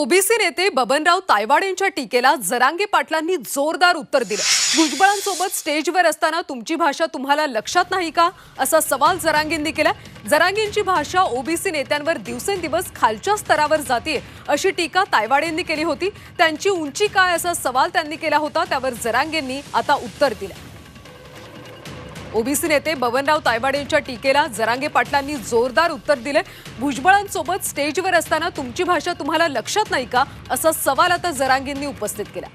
OBC नेते बबनराव तायवाड यांच्या टीकेला जरांगे पाटलांनी जोरदार उत्तर दिलं. भुजबळांसोबत स्टेजवर असताना तुमची भाषा तुम्हाला लक्षात नाही का? असा सवाल जरांगेंनी केला जरांगेंची भाषा ओबीसी नेत्यांवर दिवसेंदिवस खालच्या स्तरावर जाते अशी टीका तायवाड यांनी केली होती. त्यांची उंची काय असा सवाल त्यांनी केला होता त्यावर जरांगेंनी आता उत्तर दिलं. ओबीसी नेते बबनराव तायवाड यांच्या टीकेला जरांगे पाटलांनी जोरदार उत्तर दिले. भुजबळांसोबत स्टेजवर असताना तुमची भाषा तुम्हाला लक्षात नाही का? असा सवाल आता जरांगेंनी उपस्थित केला.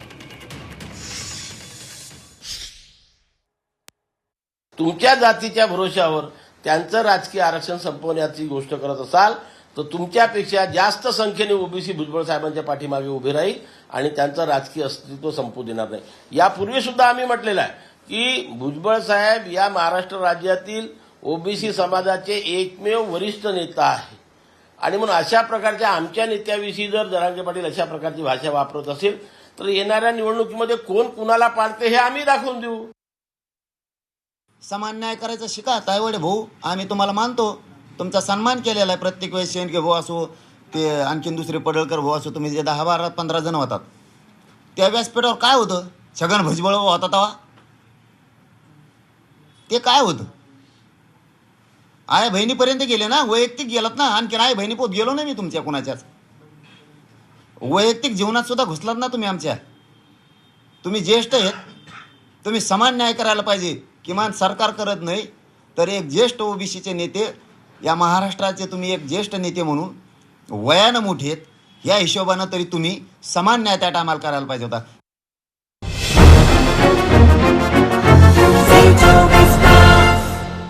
तुमच्या जातीच्या भरोशावर त्यांचं राजकीय आरक्षण संपवण्याची गोष्ट करत असाल तर तुमच्यापेक्षा जास्त संख्येने ओबीसी भुजबळ साहेबांच्या पाठीमागे उभे राहील आणि त्यांचं राजकीय अस्तित्व संपू देणार नाही. यापूर्वी सुद्धा आम्ही म्हटलेलं आहे की भुजबळ साहेब या महाराष्ट्र राज्यातील ओबीसी समाजाचे एकमेव वरिष्ठ नेता आहे आणि म्हणून अशा प्रकारच्या आमच्या नेत्याविषयी जर जरांगे पाटील अशा प्रकारची भाषा वापरत असेल तर येणाऱ्या निवडणुकीमध्ये कोण कुणाला पाडते हे आम्ही दाखवून देऊ. समान न्याय करायचं शिका तायवडे भाऊ. आम्ही तुम्हाला मानतो. तुमचा सन्मान केलेला आहे प्रत्येक वेळेस शेंडके भाऊ असो ते आणखीन दुसरे पडळकर भाऊ असो तुम्ही जे दहा बारा पंधरा जण होतात. त्या व्यासपीठावर काय होतं? छगन भुजबळ होता तेव्हा ते काय होतं? आय बहिणीपर्यंत गेले ना वैयक्तिक गेलात ना आणखी आई बहिणी पोत गेलो नाही मी तुमच्या कुणाच्याच. वैयक्तिक जीवनात सुद्धा घुसलात ना तुम्ही आमच्या. तुम्ही ज्येष्ठ आहेत तुम्ही समान न्याय करायला पाहिजे किमान सरकार करत नाही तर एक ज्येष्ठ ओबीसीचे नेते या महाराष्ट्राचे तुम्ही एक ज्येष्ठ नेते म्हणून वयानं मोठे आहेत या हिशोबानं तरी तुम्ही समान न्याय त्या टायमाला करायला पाहिजे होता.